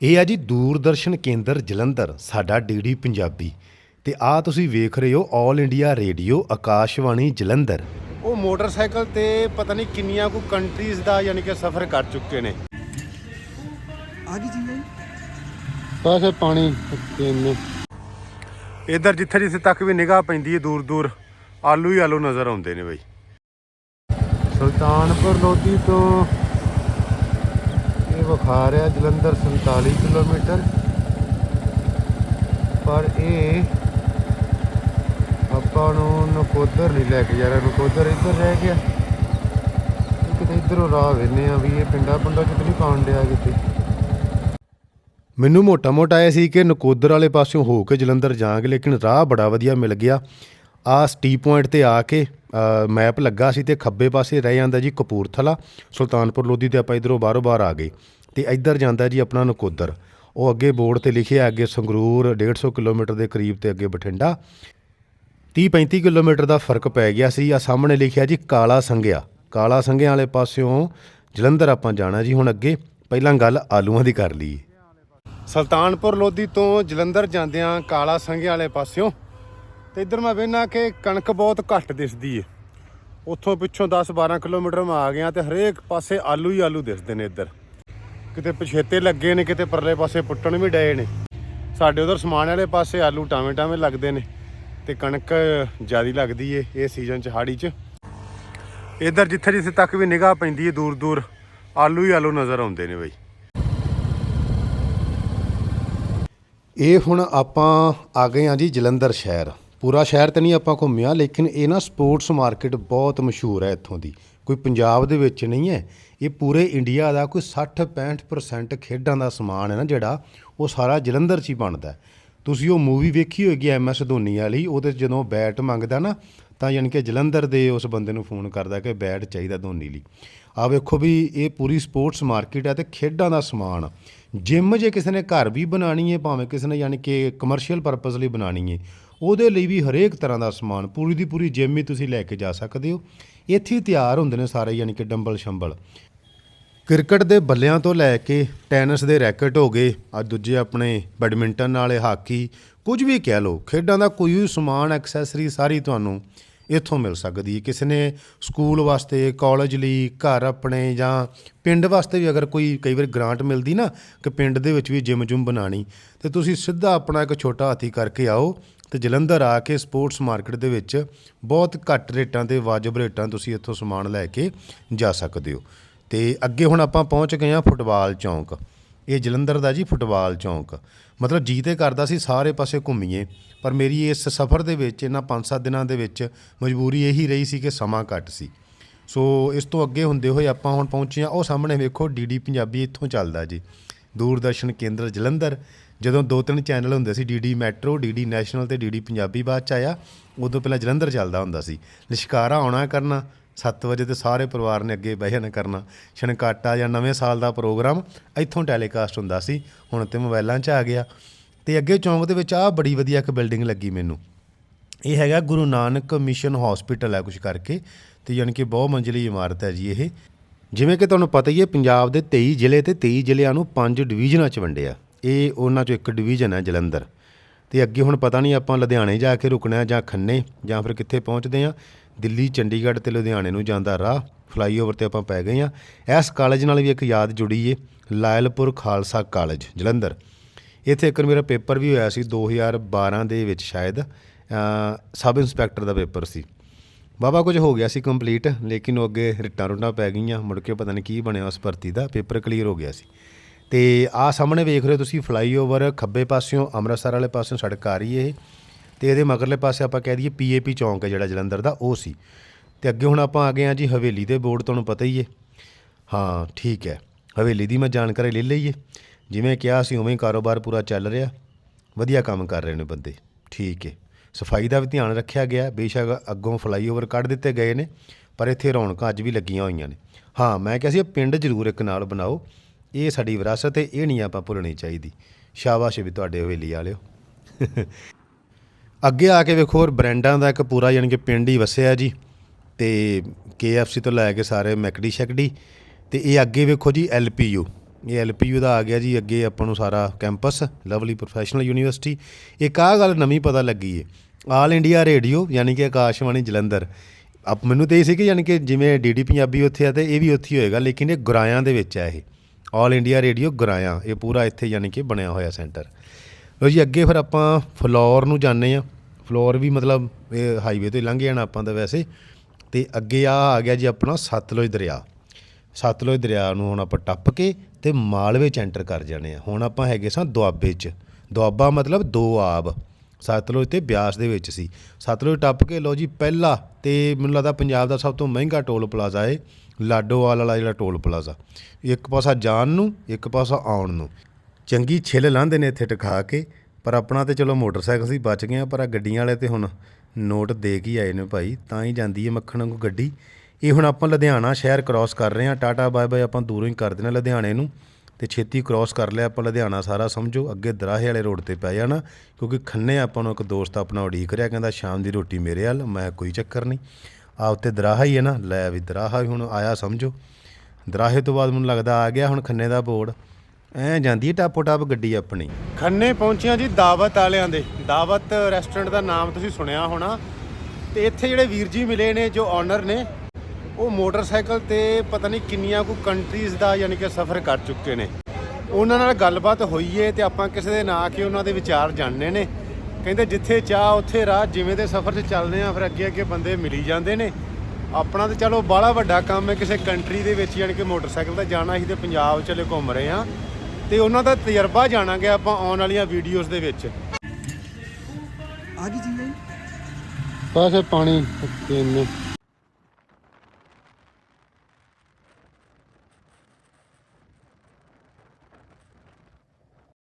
ਇਹ ਆ ਜੀ ਦੂਰਦਰਸ਼ਨ ਕੇਂਦਰ ਜਲੰਧਰ ਸਾਡਾ ਡੀਡੀ ਪੰਜਾਬੀ। ਤੇ ਆ ਤੁਸੀਂ ਵੇਖ ਰਹੇ ਹੋ 올 ਇੰਡੀਆ ਰੇਡੀਓ ਆਕਾਸ਼ਵਾਣੀ ਜਲੰਧਰ। ਉਹ ਮੋਟਰਸਾਈਕਲ ਤੇ ਪਤਾ ਨਹੀਂ ਕਿੰਨੀਆਂ ਕੋ ਕੰਟਰੀਜ਼ ਦਾ ਯਾਨੀ ਕਿ ਸਫ਼ਰ ਕਰ ਚੁੱਕੇ ਨੇ। ਆ ਗਈ ਜੀ? ਪਾਸੇ ਪਾਣੀ ਤੇਨੇ ਇਧਰ ਜਿੱਥੇ ਜਿੱਥੇ ਤੱਕ ਵੀ ਨਿਗਾਹ ਪੈਂਦੀ ਹੈ ਦੂਰ ਦੂਰ ਆਲੂ ਹੀ ਆਲੂ ਨਜ਼ਰ ਆਉਂਦੇ ਨੇ ਬਈ। ਸੁਲਤਾਨਪੁਰ ਲੋਧੀ ਤੋਂ ਵਿਖਾ ਰਿਹਾ ਜਲੰਧਰ 47 ਕਿਲੋਮੀਟਰ। ਪਰ ਇਹ ਆਪਾਂ ਨੂੰ ਨਕੋਦਰ ਨਹੀਂ ਲੈ ਕੇ ਜਾ ਰਿਹਾ, ਨਕੋਦਰ ਇੱਧਰ ਰਹਿ ਗਿਆ। ਕਿਤੇ ਇੱਧਰੋਂ ਰਾਹ ਵੇਨੇ ਆ ਵੀ ਇਹ ਪਿੰਡਾਂ ਪਿੰਡਾਂ ਚ ਨਹੀਂ ਪਾਉਣ ਡਿਆ ਕਿਤੇ। ਮੈਨੂੰ ਮੋਟਾ ਮੋਟਾ ਆਇਆ ਸੀ ਕਿ ਨਕੋਦਰ ਵਾਲੇ ਪਾਸਿਓਂ ਹੋ ਕੇ ਜਲੰਧਰ ਜਾਾਂਗੇ ਲੇਕਿਨ ਰਾਹ ਬੜਾ ਵਧੀਆ ਮਿਲ ਗਿਆ। ਆ ਸਟੀ ਪੁਆਇੰਟ ਤੇ ਆ ਕੇ ਮੈਪ ਲੱਗਾ ਸੀ ਤੇ ਖੱਬੇ ਪਾਸੇ ਰਹਿ ਜਾਂਦਾ ਜੀ ਕਪੂਰਥਲਾ, ਸੁਲਤਾਨਪੁਰ ਲੋਧੀ ਤੇ ਆਪਾਂ ਇਧਰੋਂ ਬਾਹਰੋਂ ਬਾਹਰ ਆ ਗਏ। ਤੇ ਇੱਧਰ ਜਾਂਦਾ ਜੀ ਆਪਣਾ ਨਕੋਦਰ। ਉਹ ਅੱਗੇ ਬੋਰਡ ਤੇ ਲਿਖਿਆ, ਅੱਗੇ ਸੰਗਰੂਰ 150 ਕਿਲੋਮੀਟਰ ਦੇ ਕਰੀਬ ਤੇ ਅੱਗੇ ਬਠਿੰਡਾ। 30 35 ਕਿਲੋਮੀਟਰ ਦਾ ਫ਼ਰਕ ਪੈ ਗਿਆ ਸੀ। ਆ ਸਾਹਮਣੇ ਲਿਖਿਆ ਜੀ, ਕਾਲਾ ਸੰਘਿਆ। ਕਾਲਾ ਸੰਘਿਆ ਵਾਲੇ ਪਾਸਿਓਂ ਜਲੰਧਰ ਆਪਾਂ ਜਾਣਾ ਜੀ ਹੁਣ ਅੱਗੇ। ਪਹਿਲਾਂ ਗੱਲ ਆਲੂਆਂ ਦੀ ਕਰ ਲਈਏ। ਸੁਲਤਾਨਪੁਰ ਲੋਧੀ ਤੋਂ ਜਲੰਧਰ ਜਾਂਦਿਆਂ ਕਾਲਾ ਸੰਘਿਆ ਵਾਲੇ ਪਾਸਿਓਂ ਤੇ ਇੱਧਰ ਮੈਂ ਵੇਖਣਾ ਕਿ ਕਣਕ ਬਹੁਤ ਘੱਟ ਦਿਸਦੀ ਏ। ਉੱਥੋਂ ਪਿੱਛੋਂ 10 12 ਕਿਲੋਮੀਟਰ ਮੈਂ ਆ ਗਿਆ ਤੇ ਹਰੇਕ ਪਾਸੇ ਆਲੂ ਹੀ ਆਲੂ ਦਿਸਦੇ ਨੇ ਇੱਧਰ। ਕਿਤੇ ਪਛੇਤੇ ਲੱਗੇ ਨੇ, ਕਿਤੇ ਪਰਲੇ ਪਾਸੇ ਪੁੱਟਣ ਵੀ ਡਏ ਨੇ। ਸਾਡੇ ਉਧਰ ਸਮਾਨ ਵਾਲੇ ਪਾਸੇ ਆਲੂ ਟਾਵੇਂ ਟਾਵੇਂ ਲੱਗਦੇ ਨੇ ਤੇ ਕਣਕ ਜਿਆਦੀ ਲੱਗਦੀ ਏ ਇਹ ਸੀਜ਼ਨ ਚ ਹਾੜੀ ਚ। ਇੱਧਰ ਜਿੱਥੇ ਜਿੱਥੇ ਤੱਕ ਵੀ ਨਿਗਾਹ ਪੈਂਦੀ ਏ ਦੂਰ ਦੂਰ, ਆਲੂ ਹੀ ਆਲੂ ਨਜ਼ਰ ਆਉਂਦੇ ਨੇ ਬਈ। ਇਹ ਹੁਣ ਆਪਾਂ ਆ ਗਏ ਆ ਜੀ ਜਲੰਧਰ ਸ਼ਹਿਰ। ਪੂਰਾ ਸ਼ਹਿਰ ਤੇ ਨਹੀਂ ਆਪਾਂ ਘੁੰਮਿਆ, ਲੇਕਿਨ ਇਹ ਨਾ ਸਪੋਰਟਸ ਮਾਰਕੀਟ ਬਹੁਤ ਮਸ਼ਹੂਰ ਹੈ ਇੱਥੋਂ ਦੀ। ਕੋਈ ਪੰਜਾਬ ਦੇ ਵਿੱਚ ਨਹੀਂ ਹੈ। ਇਹ ਪੂਰੇ ਇੰਡੀਆ ਦਾ ਕੋਈ 60-65% ਖੇਡਾਂ ਦਾ ਸਮਾਨ ਹੈ ਨਾ ਜਿਹੜਾ, ਉਹ ਸਾਰਾ ਜਲੰਧਰ 'ਚ ਹੀ ਬਣਦਾ ਤੁਸੀਂ ਉਹ ਮੂਵੀ ਵੇਖੀ ਹੋਏਗੀ ਐਮ ਐਸ ਧੋਨੀ ਵਾਲੀ, ਉਹਦੇ ਜਦੋਂ ਬੈਟ ਮੰਗਦਾ ਨਾ, ਤਾਂ ਯਾਨੀ ਕਿ ਜਲੰਧਰ ਦੇ ਉਸ ਬੰਦੇ ਨੂੰ ਫੋਨ ਕਰਦਾ ਕਿ ਬੈਟ ਚਾਹੀਦਾ ਧੋਨੀ ਲਈ। ਆ ਵੇਖੋ ਵੀ ਇਹ ਪੂਰੀ ਸਪੋਰਟਸ ਮਾਰਕੀਟ ਹੈ ਤੇ ਖੇਡਾਂ ਦਾ ਸਮਾਨ। ਜਿਮ ਜੇ ਕਿਸੇ ਨੇ ਘਰ ਵੀ ਬਣਾਣੀ ਹੈ ਭਾਵੇਂ ਕਿਸੇ ਨੇ ਯਾਨੀ ਕਿ ਕਮਰਸ਼ੀਅਲ ਪਰਪਸ ਲਈ ਬਣਾਣੀ ਹੈ ਉਹਦੇ ਲਈ ਵੀ ਹਰੇਕ ਤਰ੍ਹਾਂ ਦਾ ਸਮਾਨ, ਪੂਰੀ ਦੀ ਪੂਰੀ ਜਿਮ ਹੀ ਤੁਸੀਂ ਲੈ ਕੇ ਜਾ ਸਕਦੇ ਹੋ। ਇੱਥੇ ਹੀ ਤਿਆਰ ਹੁੰਦੇ ਨੇ ਸਾਰੇ ਯਾਨੀ ਕਿ ਡੰਬਲ ਸ਼ੰਬਲ। ਕ੍ਰਿਕਟ ਦੇ ਬੱਲਿਆਂ ਤੋਂ ਲੈ ਕੇ ਟੈਨਿਸ ਦੇ ਰੈਕਟ ਹੋ ਗਏ ਆ ਦੂਜੇ ਆਪਣੇ ਬੈਡਮਿੰਟਨ ਵਾਲੇ ਹਾਕੀ, ਕੁਝ ਵੀ ਕਹਿ ਲਓ, ਖੇਡਾਂ ਦਾ ਕੋਈ ਵੀ ਸਮਾਨ ਐਕਸੈਸਰੀ ਸਾਰੀ ਤੁਹਾਨੂੰ ਇੱਥੋਂ ਮਿਲ ਸਕਦੀ ਹੈ। ਕਿਸੇ ਨੇ ਸਕੂਲ ਵਾਸਤੇ ਕਾਲਜ ਲਈ, ਘਰ ਆਪਣੇ ਜਾਂ ਪਿੰਡ ਵਾਸਤੇ ਵੀ ਅਗਰ ਕੋਈ ਕਈ ਵਾਰ ਗ੍ਰਾਂਟ ਮਿਲਦੀ ਨਾ, ਕਿ ਪਿੰਡ ਦੇ ਵਿੱਚ ਵੀ ਜਿਮ ਜੁਮ ਬਣਾਣੀ ਤੇ ਤੁਸੀਂ ਸਿੱਧਾ ਆਪਣਾ ਇੱਕ ਛੋਟਾ ਹਾਥੀ ਕਰਕੇ ਆਓ ਤੇ ਜਲੰਧਰ ਆ ਕੇ ਸਪੋਰਟਸ ਮਾਰਕੀਟ ਦੇ ਵਿੱਚ ਬਹੁਤ ਘੱਟ ਰੇਟਾਂ ਤੇ ਵਾਜਬ ਰੇਟਾਂ ਤੁਸੀਂ ਇੱਥੋਂ ਸਮਾਨ ਲੈ ਕੇ ਜਾ ਸਕਦੇ ਹੋ। ਤੇ ਅੱਗੇ ਹੁਣ ਆਪਾਂ ਪਹੁੰਚ ਗਏ ਆ ਫੁੱਟਬਾਲ ਚੌਂਕ। ਇਹ ਜਲੰਧਰ ਦਾ ਜੀ ਫੁੱਟਬਾਲ ਚੌਂਕ। ਮਤਲਬ ਜੀ ਤੇ ਕਰਦਾ ਸੀ ਸਾਰੇ ਪਾਸੇ ਘੁੰਮੀਏ, ਪਰ ਮੇਰੀ ਇਸ ਸਫ਼ਰ ਦੇ ਵਿੱਚ, ਇਹਨਾਂ 5-7 ਦਿਨਾਂ ਦੇ ਵਿੱਚ ਮਜਬੂਰੀ ਇਹੀ ਰਹੀ ਸੀ ਕਿ ਸਮਾਂ ਘੱਟ ਸੀ। ਸੋ ਇਸ ਤੋਂ ਅੱਗੇ ਹੁੰਦੇ ਹੋਏ ਆਪਾਂ ਹੁਣ ਪਹੁੰਚੇ ਆ ਉਹ ਸਾਹਮਣੇ ਵੇਖੋ ਡੀਡੀ ਪੰਜਾਬੀ ਇੱਥੋਂ ਚੱਲਦਾ ਜੀ। ਦੂਰਦਰਸ਼ਨ ਕੇਂਦਰ ਜਲੰਧਰ, ਜਦੋਂ ਦੋ ਤਿੰਨ ਚੈਨਲ ਹੁੰਦੇ ਸੀ ਡੀਡੀ ਮੈਟਰੋ ਡੀਡੀ ਨੈਸ਼ਨਲ ਤੇ ਡੀਡੀ ਪੰਜਾਬੀ ਬਾਅਦ ਚ ਆਇਆ, ਉਦੋਂ ਪਹਿਲਾਂ ਜਲੰਧਰ ਚੱਲਦਾ ਹੁੰਦਾ ਸੀ। ਲਿਸ਼ਕਾਰਾ ਆਉਣਾ ਕਰਨਾ 7 ਵਜੇ ਤੇ ਸਾਰੇ ਪਰਿਵਾਰ ਨੇ ਅੱਗੇ ਬਹਿ ਜਾਣਾ ਕਰਨਾ। ਛਣਕਾਟਾ ਜਾਂ ਨਵੇਂ ਸਾਲ ਦਾ ਪ੍ਰੋਗਰਾਮ ਇੱਥੋਂ ਟੈਲੀਕਾਸਟ ਹੁੰਦਾ ਸੀ, ਹੁਣ ਤੇ ਮੋਬਾਈਲਾਂ 'ਚ ਆ ਗਿਆ। ਤੇ ਅੱਗੇ ਚੌਂਕ ਦੇ ਵਿੱਚ ਆ ਬੜੀ ਵਧੀਆ ਇੱਕ ਬਿਲਡਿੰਗ ਲੱਗੀ ਮੈਨੂੰ। ਇਹ ਹੈਗਾ ਗੁਰੂ ਨਾਨਕ ਮਿਸ਼ਨ ਹਸਪੀਟਲ ਹੈ ਕੁਝ ਕਰਕੇ, ਤੇ ਯਾਨੀ ਕਿ ਬਹੁ ਮੰਜ਼ਲੀ ਇਮਾਰਤ ਹੈ ਜੀ ਇਹ। ਜਿਵੇਂ ਕਿ ਤੁਹਾਨੂੰ ਪਤਾ ਹੀ ਹੈ, ਪੰਜਾਬ ਦੇ 23 ਜ਼ਿਲ੍ਹੇ ਤੇ 23 ਜ਼ਿਲ੍ਹਿਆਂ ਨੂੰ ਪੰਜ ਡਿਵੀਜ਼ਨਾਂ 'ਚ ਵੰਡਿਆ ਇਹ ਉਹਨਾਂ 'ਚੋਂ ਇੱਕ ਡਿਵੀਜ਼ਨ ਹੈ ਜਲੰਧਰ। ਤੇ ਅੱਗੇ ਹੁਣ ਪਤਾ ਨਹੀਂ ਆਪਾਂ ਲੁਧਿਆਣੇ ਜਾ ਕੇ ਰੁਕਣਾ ਜਾਂ ਖੰਨੇ ਜਾਂ ਫਿਰ ਕਿੱਥੇ ਪਹੁੰਚਦੇ ਆ ਦਿੱਲੀ, ਚੰਡੀਗੜ੍ਹ ਤੇ ਲੁਧਿਆਣੇ ਨੂੰ ਜਾਂਦਾ ਰਾਹ। ਫਲਾਈਓਵਰ ਤੇ ਆਪਾਂ ਪੈ ਗਏ ਆ ਇਸ ਕਾਲਜ ਨਾਲ ਵੀ ਇੱਕ ਯਾਦ ਜੁੜੀ ਏ, ਲਾਇਲਪੁਰ ਖਾਲਸਾ ਕਾਲਜ ਜਲੰਧਰ। ਇੱਥੇ ਇੱਕ ਮੇਰਾ ਪੇਪਰ ਵੀ ਹੋਇਆ ਸੀ 2012 ਦੇ ਵਿੱਚ ਸ਼ਾਇਦ। ਸਬ ਇੰਸਪੈਕਟਰ ਦਾ ਪੇਪਰ ਸੀ। ਬਾਬਾ ਕੁਝ ਹੋ ਗਿਆ ਸੀ ਕੰਪਲੀਟ ਲੇਕਿਨ ਉਹ ਅੱਗੇ ਰਿਟਾਂ ਰੁਟਾਂ ਪੈ ਗਈਆਂ। ਮੁੜ ਕੇ ਪਤਾ ਨਹੀਂ ਕੀ ਬਣਿਆ ਉਸ ਭਰਤੀ ਦਾ, ਪੇਪਰ ਕਲੀਅਰ ਹੋ ਗਿਆ ਸੀ। ਤੇ ਆ ਸਾਹਮਣੇ ਵੇਖ ਰਹੇ ਹੋ ਤੁਸੀਂ ਫਲਾਈਓਵਰ ਖੱਬੇ ਪਾਸਿਓਂ, ਅੰਮ੍ਰਿਤਸਰ ਵਾਲੇ ਪਾਸਿਓਂ ਸੜਕ ਆ ਰਹੀ ਹੈ ਤੇ ਇਹਦੇ ਮਗਰਲੇ ਪਾਸੇ ਆਪਾਂ ਕਹਿ ਦਈਏ ਪੀਏਪੀ ਚੌਂਕ ਹੈ ਜਿਹੜਾ ਜਲੰਧਰ ਦਾ, ਉਹ ਸੀ। ਤੇ ਅੱਗੇ ਹੁਣ ਆਪਾਂ ਆ ਗਏ ਆ ਜੀ ਹਵੇਲੀ ਦੇ ਬੋਰਡ, ਤੁਹਾਨੂੰ ਪਤਾ ਹੀ ਹੈ। ਹਾਂ, ਠੀਕ ਹੈ। ਹਵੇਲੀ ਦੀ ਮੈਂ ਜਾਣਕਾਰੀ ਲੈ ਲਈਏ। ਜਿਵੇਂ ਕਿਹਾ ਸੀ, ਉਵੇਂ ਹੀ ਕਾਰੋਬਾਰ ਪੂਰਾ ਚੱਲ ਰਿਹਾ। ਵਧੀਆ ਕੰਮ ਕਰ ਰਹੇ ਨੇ ਬੰਦੇ। ਠੀਕ ਹੈ। ਸਫ਼ਾਈ ਦਾ ਵੀ ਧਿਆਨ ਰੱਖਿਆ ਗਿਆ। ਬੇਸ਼ੱਕ ਅੱਗੋਂ ਫਲਾਈਓਵਰ ਕੱਢ ਦਿੱਤੇ ਗਏ ਨੇ, ਪਰ ਇੱਥੇ ਰੌਣਕਾਂ ਅੱਜ ਵੀ ਲੱਗੀਆਂ ਹੋਈਆਂ ਨੇ। ਹਾਂ, ਮੈਂ ਕਿਹਾ ਸੀ ਪਿੰਡ ਜ਼ਰੂਰ ਇੱਕ ਨਾਲ ਬਣਾਓ। ਇਹ ਸਾਡੀ ਵਿਰਾਸਤ ਹੈ, ਇਹ ਨਹੀਂ ਆਪਾਂ ਭੁੱਲਣੀ ਚਾਹੀਦੀ। ਸ਼ਾਬਾਸ਼ ਵੀ ਤੁਹਾਡੇ ਹਵੇਲੀ ਵਾਲਿਓ। ਅੱਗੇ ਆ ਕੇ ਵੇਖੋ ਹੋਰ ਬ੍ਰਾਂਡਾਂ ਦਾ ਇੱਕ ਪੂਰਾ ਯਾਨੀ ਕਿ ਪਿੰਡ ਹੀ ਵਸਿਆ ਜੀ। ਤੇ KFC ਤੋਂ ਲੈ ਕੇ ਸਾਰੇ ਮੈਕਡੀ ਸ਼ੈਕਡੀ ਤੇ ਇਹ ਅੱਗੇ ਵੇਖੋ ਜੀ LPU ਇਹ ਐਲਪੀਯੂ ਦਾ ਆ ਗਿਆ ਜੀ ਅੱਗੇ ਆਪਾਂ ਨੂੰ ਸਾਰਾ ਕੈਂਪਸ ਲਵਲੀ ਪ੍ਰੋਫੈਸ਼ਨਲ ਯੂਨੀਵਰਸਿਟੀ ਇੱਕ ਆਹ ਗੱਲ ਨਵੀਂ ਪਤਾ ਲੱਗੀ ਏ। ਆਲ ਇੰਡੀਆ ਰੇਡੀਓ ਯਾਨੀ ਕਿ ਆਕਾਸ਼ਵਾਣੀ ਜਲੰਧਰ। ਆਪ ਮੈਨੂੰ ਤੇ ਇਹ ਸੀ ਕਿ ਯਾਨੀ ਕਿ ਜਿਵੇਂ ਡੀਡੀ ਪੰਜਾਬੀ ਉੱਥੇ ਆ ਤੇ ਇਹ ਵੀ ਉੱਥੇ ਹੀ ਹੋਏਗਾ, ਲੇਕਿਨ ਇਹ ਗੁਰਾਇਆਂ ਦੇ ਵਿੱਚ ਆ ਇਹ। ਆਲ ਇੰਡੀਆ ਰੇਡੀਓ ਗੁਰਾਇਆਂ, ਇਹ ਪੂਰਾ ਇੱਥੇ ਯਾਨੀ ਕਿ ਬਣਿਆ ਹੋਇਆ ਸੈਂਟਰ। ਲੋ ਜੀ, ਅੱਗੇ ਫਿਰ ਆਪਾਂ ਫਲੋਰ ਨੂੰ ਜਾਂਦੇ ਆ ਫਲੋਰ ਵੀ ਮਤਲਬ ਇਹ ਹਾਈਵੇ ਤੋਂ ਲੰਘ ਜਾਣਾ ਆਪਾਂ ਦਾ ਵੈਸੇ। ਤੇ ਅੱਗੇ ਆ ਆ ਗਿਆ ਜੀ ਆਪਣਾ ਸਤਲੁਜ ਦਰਿਆ। ਸਤਲੁਜ ਦਰਿਆ ਨੂੰ ਹੁਣ ਆਪਾਂ ਟੱਪ ਕੇ ਤੇ ਮਾਲਵੇ ਚ ਐਂਟਰ ਕਰ ਜਾਣੇ ਆ ਹੁਣ ਆਪਾਂ ਹੈਗੇ ਸਾਂ ਦੁਆਬੇ ਚ। ਦੁਆਬਾ ਮਤਲਬ ਦੋ ਆਬ। ਸਤਲੁਜ ਤੇ ਬਿਆਸ ਦੇ ਵਿੱਚ ਸੀ। ਸਤਲੁਜ ਟੱਪ ਕੇ ਲੋ ਜੀ ਪਹਿਲਾ ਤੇ ਮੈਨੂੰ ਲੱਗਦਾ ਪੰਜਾਬ ਦਾ ਸਭ ਤੋਂ ਮਹਿੰਗਾ ਟੋਲ ਪਲਾਜ਼ਾ ਹੈ ਲਾਡੋਵਾਲ ਵਾਲਾ ਜਿਹੜਾ ਟੋਲ ਪਲਾਜ਼ਾ। ਇੱਕ ਪਾਸਾ ਜਾਣ ਨੂੰ, ਇੱਕ ਪਾਸਾ ਆਉਣ ਨੂੰ। ਚੰਗੀ ਛਿੱਲ ਲਾਂਦੇ ਨੇ ਇੱਥੇ ਟਿਕਾ ਕੇ, ਪਰ ਆਪਣਾ ਤੇ ਚਲੋ ਮੋਟਰਸਾਈਕਲ ਸੀ, ਬਚ ਗਏ ਆ ਪਰ ਆ ਗੱਡੀਆਂ ਵਾਲੇ ਤੇ ਹੁਣ ਨੋਟ ਦੇ ਕੇ ਹੀ ਆਏ ਨੇ ਭਾਈ, ਤਾਂ ਹੀ ਜਾਂਦੀ ਹੈ ਮੱਖਣ ਵਾਂਗੂ ਗੱਡੀ। ਇਹ ਹੁਣ ਆਪਾਂ ਲੁਧਿਆਣਾ ਸ਼ਹਿਰ ਕ੍ਰਾਸ ਕਰ ਰਹੇ ਹਾਂ, ਟਾਟਾ ਬਾਏ ਬਾਏ ਆਪਾਂ ਦੂਰੋਂ ਹੀ ਕਰ ਦੇਣਾ ਲੁਧਿਆਣੇ ਨੂੰ, ਤੇ ਛੇਤੀ ਕ੍ਰਾਸ ਕਰ ਲਿਆ ਆਪਾਂ ਲੁਧਿਆਣਾ ਸਾਰਾ, ਸਮਝੋ, ਅੱਗੇ ਦਰਾਹੇ ਵਾਲੇ ਰੋਡ ਤੇ ਪੈ ਜਾਣਾ, ਕਿਉਂਕਿ ਖੰਨੇ ਆਪਾਂ ਨੂੰ ਇੱਕ ਦੋਸਤ ਆਪਣਾ ਉਡੀਕ ਰਿਹਾ, ਕਹਿੰਦਾ ਸ਼ਾਮ ਦੀ ਰੋਟੀ ਮੇਰੇ ਵੱਲ, ਮੈਂ ਕੋਈ ਚੱਕਰ ਨਹੀਂ। ਆ ਉੱਤੇ ਦਰਾਹਾ ਹੀ ਹੈ ਨਾ, ਲੈ ਵੀ ਦਰਾਹਾ ਵੀ ਹੁਣ ਆਇਆ, ਸਮਝੋ। ਦਰਾਹੇ ਤੋਂ ਬਾਅਦ ਮੈਨੂੰ ਲੱਗਦਾ ਆ ਗਿਆ ਹੁਣ ਖੰਨੇ ਦਾ ਬੋਰਡ। ਐ ਜਾਂਦੀ ਹੈ ਟਾਪੋ ਟਾਪ ਗੱਡੀ ਆਪਣੀ। ਖੰਨੇ ਪਹੁੰਚਿਆ ਜੀ ਦਾਵਤ ਵਾਲਿਆਂ ਦੇ। ਦਾਵਤ ਰੈਸਟੋਰੈਂਟ ਦਾ ਨਾਮ ਤੁਸੀਂ ਸੁਣਿਆ ਹੋਣਾ। ਤੇ ਇੱਥੇ ਜਿਹੜੇ ਵੀਰ ਜੀ ਮਿਲੇ ਨੇ, ਜੋ ਓਨਰ ਨੇ, ਉਹ ਮੋਟਰਸਾਈਕਲ ਤੇ ਪਤਾ ਨਹੀਂ ਕਿੰਨੀਆਂ ਕੁ ਕੰਟਰੀਜ਼ ਦਾ ਯਾਨੀ ਕਿ ਸਫ਼ਰ ਕਰ ਚੁੱਕੇ ਨੇ। ਉਹਨਾਂ ਨਾਲ ਗੱਲਬਾਤ ਹੋਈ ਏ ਤੇ ਆਪਾਂ ਕਿਸੇ ਦੇ ਨਾਂ ਕੇ ਉਹਨਾਂ ਦੇ ਵਿਚਾਰ ਜਾਣਨੇ ਨੇ। ਕਹਿੰਦੇ ਜਿੱਥੇ ਚਾਹ, ਉੱਥੇ ਰਾਹ, ਜਿਵੇਂ ਦੇ ਸਫ਼ਰ 'ਚ ਚੱਲਦੇ ਆ, ਫਿਰ ਅੱਗੇ ਅੱਗੇ ਬੰਦੇ ਮਿਲੀ ਜਾਂਦੇ ਨੇ। ਆਪਣਾ ਤੇ ਚਲੋ ਬਾਹਲਾ ਵੱਡਾ ਕੰਮ ਹੈ ਕਿਸੇ ਕੰਟਰੀ ਦੇ ਵਿੱਚ ਯਾਨੀ ਕਿ ਮੋਟਰਸਾਈਕਲ ਤੇ ਜਾਣਾ, ਅਸੀਂ ਤੇ ਪੰਜਾਬ ਚਲੇ ਘੁੰਮ ਰਹੇ ਆ। ਤੇ ਉਹਨਾਂ ਦਾ ਤਜਰਬਾ ਜਾਣਾਂਗੇ ਆਪਾਂ ਆਉਣ ਵਾਲੀਆਂ ਵੀਡੀਓਜ਼ ਦੇ ਵਿੱਚ। ਆ ਗਈ ਚੀਜ਼ ਹੈ ਜੀ। ਬਸ ਪਾਣੀ ਤਿੰਨ